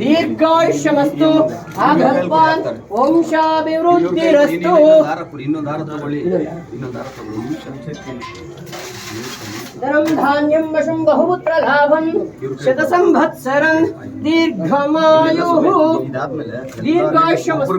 ದೀರ್ಘಾಯುಷ್ಯಮಸ್ತು ಆಗಲ್ಪಾನ್ ವಂಶಾಭಿವೃದ್ಧಿರಸ್ತು ದಾರ ಕೊಡಿ ಇನ್ನೊಂದು ದಾರ ತಗೊಳ್ಳಿ ಇನ್ನೊಂದು ದಾರ ತಗೊಳ್ಳಿ ಧನಂ ಧಾನ್ಯಂ ವಶಂ ಬಹುಪುತ್ರ ಲಾಭಂ ಶತ ಸಂವತ್ಸರಂ ದೀರ್ಘಮಾಯುಃ ಇದಾದ್ಮೇಲೆ ದೀರ್ಘಾಯುಷ್ಯಮಸ್ತು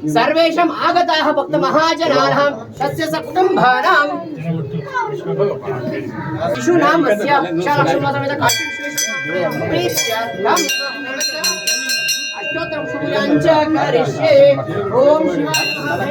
सर्वेषाम् आगताः भक्तमहाजनानां तस्य सकुटुम्भानां शिशु नाम अस्य अष्टोत्तरं शुभयाञ्च करिष्ये ओम शिवाय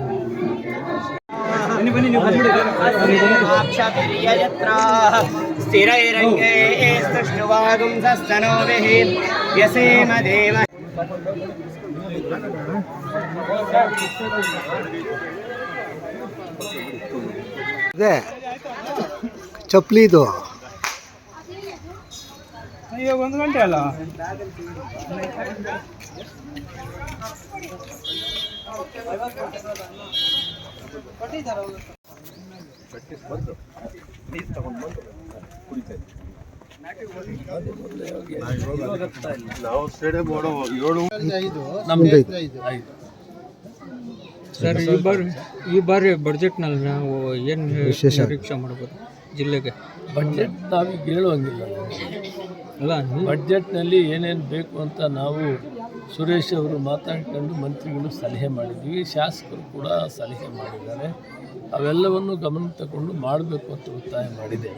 ಹೇಳ್ತಾ ಇದ್ರು ಶ್ರವಣಿ ವ್ಯಸೇಮ ದೇವ ಜಹಸ್ ಕುಟುಂಬಸ್ಯ ಸರ್ವೇಷಾಂ ಆಗತಾಃ ಭಕ್ತ ಮಹಾಜನಾನಾಂ ತಸ್ಯ ಕಟ್ಟಿಸಿ ಬಂದು ನೀರು ತಗೊಂಡು ಬಂದು ಕುಡಿತಾ ನಾವು ಸರ್ ಈ ಬಾರಿ ಈ ಬಾರಿ ಬಡ್ಜೆಟ್ನಲ್ಲಿ ನಾವು ಏನು ವಿಶೇಷ. ನಿರೀಕ್ಷೆ ಮಾಡ್ಬೋದು ಜಿಲ್ಲೆಗೆ? ಬಡ್ಜೆಟ್ ನಾವೀಗ ಹೇಳುವಂಗಿಲ್ಲ ಅಲ್ಲ ಬಡ್ಜೆಟ್ನಲ್ಲಿ ಏನೇನು ಬೇಕು ಅಂತ ನಾವು ಸುರೇಶ್ ಅವರು ಮಾತಾಡ್ಕೊಂಡು ಮಂತ್ರಿಗಳು ಸಲಹೆ ಮಾಡಿದ್ವಿ. ಶಾಸಕರು ಕೂಡ ಸಲಹೆ ಮಾಡಿದ್ದಾರೆ. ಅವೆಲ್ಲವನ್ನು ಗಮನ ತಗೊಂಡು ಮಾಡಬೇಕು ಅಂತ ಒತ್ತಾಯ ಮಾಡಿದೆ.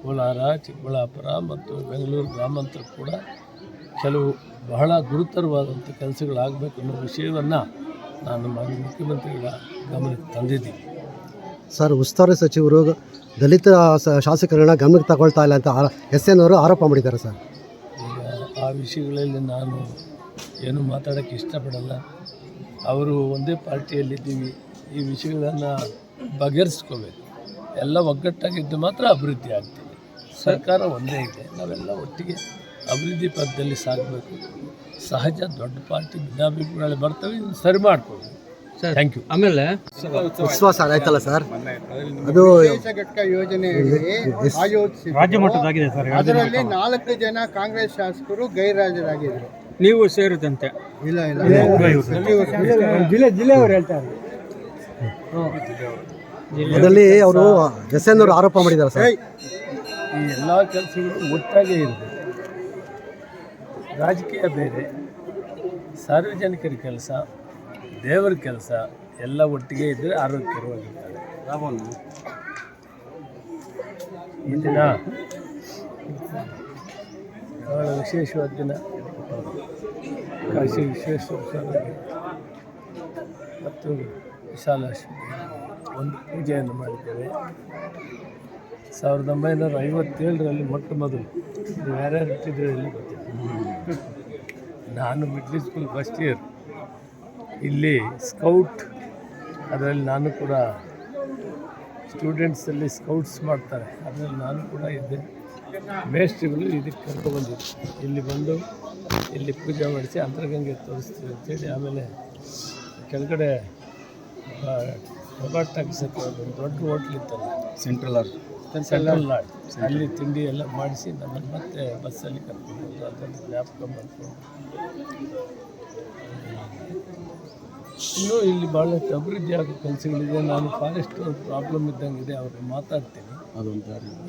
ಕೋಲಾರ ಚಿಕ್ಕಬಳ್ಳಾಪುರ ಮತ್ತು ಬೆಂಗಳೂರು ಗ್ರಾಮಾಂತರ ಕೂಡ ಕೆಲವು ಬಹಳ ಗುರುತರವಾದಂಥ ಕೆಲಸಗಳಾಗಬೇಕು ಅನ್ನೋ ವಿಷಯವನ್ನು ನಾನು ಮಾಜಿ ಮುಖ್ಯಮಂತ್ರಿಗಳ ಗಮನಕ್ಕೆ ತಂದಿದ್ದೀನಿ. ಸರ್ ಉಸ್ತುವಾರಿ ಸಚಿವರು ದಲಿತ ಶಾಸಕರನ್ನ ಗಮನಕ್ಕೆ ತಗೊಳ್ತಾ ಇಲ್ಲ ಅಂತ ಎಸ್ ಎನ್ ಅವರು ಆರೋಪ ಮಾಡಿದ್ದಾರೆ ಸರ್. ಈಗ ಆ ವಿಷಯಗಳಲ್ಲಿ ನಾನು ಏನು ಮಾತಾಡೋಕ್ಕೆ ಇಷ್ಟಪಡಲ್ಲ. ಅವರು ಒಂದೇ ಪಾರ್ಟಿಯಲ್ಲಿದ್ದೀವಿ. ಈ ವಿಷಯಗಳನ್ನು ಬಗೆಹರಿಸ್ಕೋಬೇಕು. ಎಲ್ಲ ಒಗ್ಗಟ್ಟಾಗಿದ್ದು ಮಾತ್ರ ಅಭಿವೃದ್ಧಿ ಆಗ್ತದೆ. ಸರ್ಕಾರ ಒಂದೇ ಇದೆ. ನಾವೆಲ್ಲ ಒಟ್ಟಿಗೆ ಅಭಿವೃದ್ಧಿ ಪದದಲ್ಲಿ ಸಾಗಬೇಕು. ಸಹಜ ದೊಡ್ಡ ಪಾರ್ಟಿ ಭಿನ್ನಾಭಿಪ್ರಾಯ ಬರ್ತವೆ ಇದನ್ನು ಸರಿ ಮಾಡ್ಕೊಳ್ಳಿ. ಸರ್ ಥ್ಯಾಂಕ್ ಯು ಆಮೇಲೆ ವಿಶ್ವಾಸ ಆಯ್ತಲ್ಲ ಸರ್? ಅದು ಘಟಕ ಯೋಜನೆಯಲ್ಲಿ ಆಯೋಜಿಸಿ ರಾಜ್ಯ ಮಟ್ಟದಾಗಿದೆ ಸರ್ ಅದರಲ್ಲಿ ನಾಲ್ಕು ಜನ ಕಾಂಗ್ರೆಸ್ ಶಾಸಕರು ಗೈರಾಜರಾಗಿದ್ದರು ನೀವು ಸೇರಿದಂತೆ. ಇಲ್ಲ ಇಲ್ಲ. ಜಿಲ್ಲೆ ಜಿಲ್ಲೆಯವರು ಹೇಳ್ತಾರೆ ಅದರಲ್ಲಿ ಅವರು ಎಸ್ ಎನ್ ಅವರು ಆರೋಪ ಮಾಡಿದ್ದಾರೆ ಸರ್. ಈ ಎಲ್ಲ ಕೆಲಸಗಳು ಒಟ್ಟಾಗೇ ಇರಬೇಕು ರಾಜಕೀಯ ಬೇರೆ ಸಾರ್ವಜನಿಕರ ಕೆಲಸ ದೇವರ ಕೆಲಸ ಎಲ್ಲ ಒಟ್ಟಿಗೆ ಇದ್ದರೆ ಆರೋಗ್ಯಕರವಾಗಿರ್ತಾರೆ ಈ ದಿನ ಬಹಳ ವಿಶೇಷವಾದ ದಿನ. ಕಾಶಿ ವಿಶ್ವೇಶ್ವರ ಸ್ವಾಮಿ. ಮತ್ತು ವಿಶಾಲಾಶ್ವರಿ ಒಂದು ಪೂಜೆಯನ್ನು ಮಾಡಿದ್ದೇವೆ. ಸಾವಿರದ ಒಂಬೈನೂರ ಐವತ್ತೇಳರಲ್ಲಿ ಮೊಟ್ಟ ಮೊದಲು. ನೀವು ಯಾರ್ಯಾರು ಗೊತ್ತಿಲ್ಲ. ನಾನು ಮಿಡ್ಲ್ ಸ್ಕೂಲ್ ಫಸ್ಟ್ ಇಯರ್ ಇಲ್ಲಿ ಸ್ಕೌಟ್ ಅದರಲ್ಲಿ ನಾನು ಕೂಡ ಸ್ಟೂಡೆಂಟ್ಸಲ್ಲಿ ಸ್ಕೌಟ್ಸ್ ಮಾಡ್ತಾರೆ. ಅದರಲ್ಲಿ ನಾನು ಕೂಡ ಇದ್ದೆ. ಮೇಸ್ಟ್ರಿಗಳು ಇದಕ್ಕೆ ಕರ್ಕೊಬಂದಿದ್ದೆ ಇಲ್ಲಿ ಬಂದು ಇಲ್ಲಿ ಪೂಜೆ ಮಾಡಿಸಿ ಅಂತರಗಂಗೆ ತೋರಿಸ್ತೀವಿ ಅಂತೇಳಿ ಆಮೇಲೆ ಕೆಳಗಡೆ ಟೊಬಾಟ್ ಹಾಕಿಸಕ್ಕೆ ಒಂದು ದೊಡ್ಡ ಹೋಟ್ಲ್ ಇತ್ತಲ್ಲ. Central R. ಸೆಂಟ್ರಲ್ ಲಾಡ್ ಅಲ್ಲಿ ತಿಂಡಿ ಎಲ್ಲ ಮಾಡಿಸಿ ನಮ್ಮನ್ನು ಮತ್ತೆ ಬಸ್ಸಲ್ಲಿ ಕರ್ಕೊಂಡು ಅದನ್ನು ಜ್ಞಾಪಕ ಮಾಡಿಕೊಂಡು. ಇನ್ನೂ ಇಲ್ಲಿ ಭಾಳಷ್ಟು ಅಭಿವೃದ್ಧಿ ಆಗೋ ಕೆಲಸಗಳಿದೆ. ನಾನು ಫಾರೆಸ್ಟ್ ಪ್ರಾಬ್ಲಮ್ ಇದ್ದಂಗಿದೆ ಅವ್ರಿಗೆ ಮಾತಾಡ್ತೀನಿ.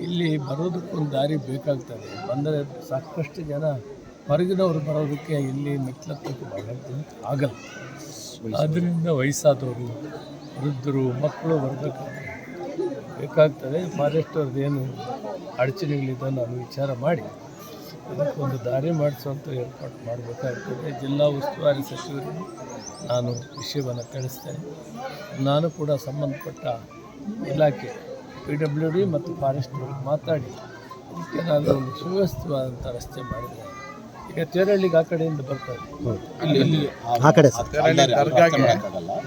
ಇಲ್ಲಿ ಬರೋದಕ್ಕೊಂದು ದಾರಿ ಬೇಕಾಗ್ತದೆ. ಬಂದರೆ ಸಾಕಷ್ಟು ಜನ ಹೊರಗಿನವ್ರು ಬರೋದಕ್ಕೆ ಇಲ್ಲಿ ಮೆಟ್ಲತ್ತಕ್ಕೆ ಭಾಳ ಆಗಲ್ಲ. ಆದ್ದರಿಂದ ವಯಸ್ಸಾದವರು, ವೃದ್ಧರು, ಮಕ್ಕಳು ಬರಬೇಕಾಗ್ತದೆ ಬೇಕಾಗ್ತದೆ ಫಾರೆಸ್ಟ್ ಏನು ಅಡಚಣೆಗಳಿದೆ ನಾನು ವಿಚಾರ ಮಾಡಿ ಅದಕ್ಕೊಂದು ದಾರಿ ಮಾಡಿಸುವಂಥ ಏರ್ಪಾಟ್ ಮಾಡಬೇಕಾಗ್ತದೆ. ಜಿಲ್ಲಾ ಉಸ್ತುವಾರಿ ಸಚಿವರಿಗೆ ನಾನು ವಿಷಯವನ್ನು ತಿಳಿಸ್ತೇನೆ. ನಾನು ಕೂಡ ಸಂಬಂಧಪಟ್ಟ ಇಲಾಖೆ, ಪಿ ಡಬ್ಲ್ಯೂ ಡಿ ಮತ್ತು ಫಾರೆಸ್ಟ್ ಮಾತಾಡಿ ನಾನು ಒಂದು ಸುವ್ಯವಸ್ಥಿತವಾದಂಥ ರಸ್ತೆ ಮಾಡಿದರೆ ಈಗ ತೇರಳ್ಳಿಗೆ ಆ ಕಡೆಯಿಂದ ಬರ್ತಾರೆ ಆ ಕಡೆ ಸರ್.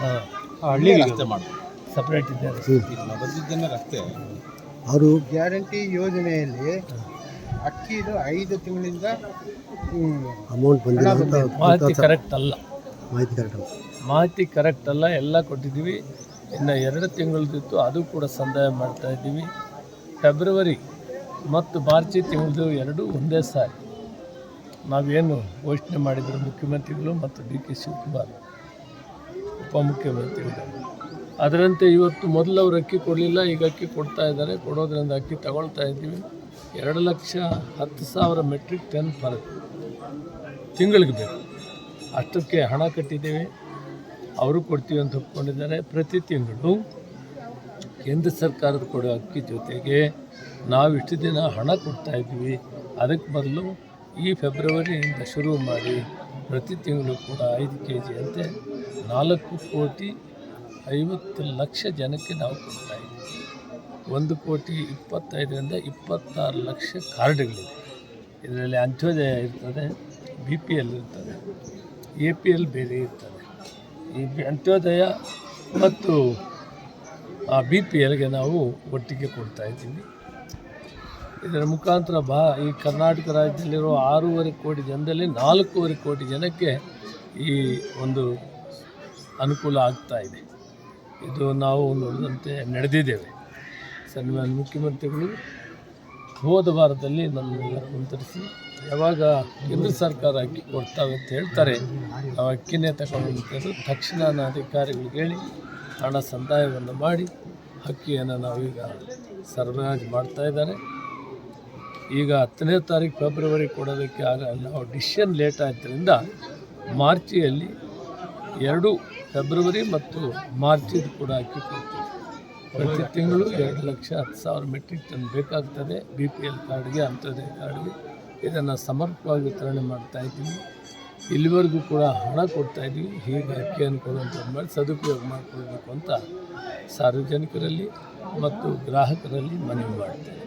ಹಾಂ. ಸಪ್ರೇಟ್ ಇದ್ದಾರೆ. ಅವರು ಗ್ಯಾರಂಟಿ ಯೋಜನೆಯಲ್ಲಿ ಅಕ್ಕಿದು ಐದು ತಿಂಗಳಿಂದ ಅಮೌಂಟ್ ಬಂದಿಲ್ಲ ಅಂತ ಮಾಹಿತಿ ಕರೆಕ್ಟ್ ಅಲ್ಲ. ಮಾಹಿತಿ ಕರೆಕ್ಟ್ ಮಾಹಿತಿ ಕರೆಕ್ಟ್ ಅಲ್ಲ ಎಲ್ಲ ಕೊಟ್ಟಿದ್ದೀವಿ. ಇನ್ನು ಎರಡು ತಿಂಗಳದಿತ್ತು ಅದು ಕೂಡ ಸಂದಾಯ ಮಾಡ್ತಾ ಇದ್ದೀವಿ. ಫೆಬ್ರವರಿ ಮತ್ತು ಮಾರ್ಚ್ ತಿಂಗಳದು ಎರಡೂ ಒಂದೇ ಸಾರಿ. ನಾವೇನು ಘೋಷಣೆ ಮಾಡಿದ್ರು ಮುಖ್ಯಮಂತ್ರಿಗಳು ಮತ್ತು ಡಿ ಕೆ ಶಿವಕುಮಾರ್, ಉಪಮುಖ್ಯಮಂತ್ರಿಗಳು. ಅದರಂತೆ ಇವತ್ತು ಮೊದಲು ಅವರು ಅಕ್ಕಿ ಕೊಡಲಿಲ್ಲ, ಈಗ ಅಕ್ಕಿ ಕೊಡ್ತಾ ಇದ್ದಾರೆ. ಕೊಡೋದ್ರಿಂದ ಅಕ್ಕಿ ತಗೊಳ್ತಾ ಇದ್ದೀವಿ. ಎರಡು ಲಕ್ಷ ಹತ್ತು ಸಾವಿರ ಮೆಟ್ರಿಕ್ ಟನ್ ಪರ್ ತಿಂಗಳಿಗೆ ಬೇಕು. ಅಷ್ಟಕ್ಕೆ ಹಣ ಕಟ್ಟಿದ್ದೀವಿ. ಅವರು ಕೊಡ್ತೀವಿ ಅಂತ ಒಪ್ಕೊಂಡಿದ್ದಾರೆ. ಪ್ರತಿ ತಿಂಗಳು ಕೇಂದ್ರ ಸರ್ಕಾರದ ಕೊಡೋ ಅಕ್ಕಿ ಜೊತೆಗೆ ನಾವು ಇಷ್ಟು ದಿನ ಹಣ ಕೊಡ್ತಾ ಇದ್ದೀವಿ. ಅದಕ್ಕೆ ಬದಲು ಈ ಫೆಬ್ರವರಿಯಿಂದ ಶುರು ಮಾಡಿ ಪ್ರತಿ ತಿಂಗಳು ಕೂಡ ಐದು ಕೆ ಜಿ ಅಂತೆ ನಾಲ್ಕು ಕೋಟಿ ಐವತ್ತು ಲಕ್ಷ ಜನಕ್ಕೆ ನಾವು ಕೊಡ್ತಾ ಇದ್ದೀವಿ. ಒಂದು ಕೋಟಿ ಇಪ್ಪತ್ತೈದರಿಂದ ಇಪ್ಪತ್ತಾರು ಲಕ್ಷ ಕಾರ್ಡ್ಗಳಿವೆ ಇದರಲ್ಲಿ ಅಂತ್ಯೋದಯ ಇರ್ತದೆ, ಬಿ ಪಿ ಎಲ್ ಇರ್ತದೆ, ಎ ಪಿ ಎಲ್ ಬೇರೆ ಇರ್ತದೆ. ಈ ಅಂತ್ಯೋದಯ ಮತ್ತು ಆ ಬಿ ಪಿ ಎಲ್ಗೆ ನಾವು ಒಟ್ಟಿಗೆ ಕೊಡ್ತಾ ಇದ್ದೀವಿ. ಇದರ ಮುಖಾಂತರ ಬಾ, ಈ ಕರ್ನಾಟಕ ರಾಜ್ಯದಲ್ಲಿರುವ ಆರೂವರೆ ಕೋಟಿ ಜನದಲ್ಲಿ ನಾಲ್ಕೂವರೆ ಕೋಟಿ ಜನಕ್ಕೆ ಈ ಒಂದು ಅನುಕೂಲ ಆಗ್ತಾ ಇದೆ. ಇದು ನಾವು ನೋಡಿದಂತೆ ನಡೆದಿದ್ದೇವೆ. ಸನ್ಮಾನ್ಯ ಮುಖ್ಯಮಂತ್ರಿಗಳು, ಹೋದ ವಾರದಲ್ಲಿ ನನ್ನೆಲ್ಲ ಕುಂತರಿಸಿ ಯಾವಾಗ ಕೇಂದ್ರ ಸರ್ಕಾರ ಅಕ್ಕಿ ಕೊಡ್ತಾವೆ ಅಂತ ಹೇಳ್ತಾರೆ, ನಾವು ಅಕ್ಕಿನೇ ತಗೊಂಡು ತಕ್ಷಣ ಅಧಿಕಾರಿಗಳಿಗೆ ಹೇಳಿ, ಹಣ ಸಂದಾಯವನ್ನು ಮಾಡಿ, ಅಕ್ಕಿಯನ್ನು ನಾವೀಗ ಸರಬರಾಜು ಮಾಡ್ತಾ ಇದ್ದಾರೆ. ಈಗ ಹತ್ತನೇ ತಾರೀಕು ಫೆಬ್ರವರಿ ಕೊಡೋದಕ್ಕೆ ನಾವು ಡಿಸಿಷನ್ ಲೇಟ್ ಆದ್ದರಿಂದ ಮಾರ್ಚಿಯಲ್ಲಿ ಎರಡು ಫೆಬ್ರವರಿ ಮತ್ತು ಮಾರ್ಚಿದು ಕೂಡ ಹಾಕಿ ಪ್ರತಿ ತಿಂಗಳು ಎರಡು ಲಕ್ಷ ಹತ್ತು ಸಾವಿರ ಮೆಟ್ರಿಕ್ ಟನ್ ಬೇಕಾಗ್ತದೆ. ಬಿ ಪಿ ಎಲ್ ಕಾರ್ಡ್ಗೆ ಅಂತ್ಯೋದಯ ಕಾರ್ಡ್ಗೆ ಇದನ್ನು ಸಮರ್ಪಕವಾಗಿ ವಿತರಣೆ ಮಾಡ್ತಾ ಇದ್ದೀವಿ ಇಲ್ಲಿವರೆಗೂ ಕೂಡ ಹಣ ಕೊಡ್ತಾ ಇದ್ದೀವಿ. ಹೀಗೆ ಅಕ್ಕಿಯನ್ನು ಕೊಡುವಂಥದ್ದು ಮಾಡಿ ಸದುಪಯೋಗ ಮಾಡಿಕೊಳ್ಬೇಕು ಅಂತ ಸಾರ್ವಜನಿಕರಲ್ಲಿ ಮತ್ತು ಗ್ರಾಹಕರಲ್ಲಿ ಮನವಿ ಮಾಡ್ತೇನೆ.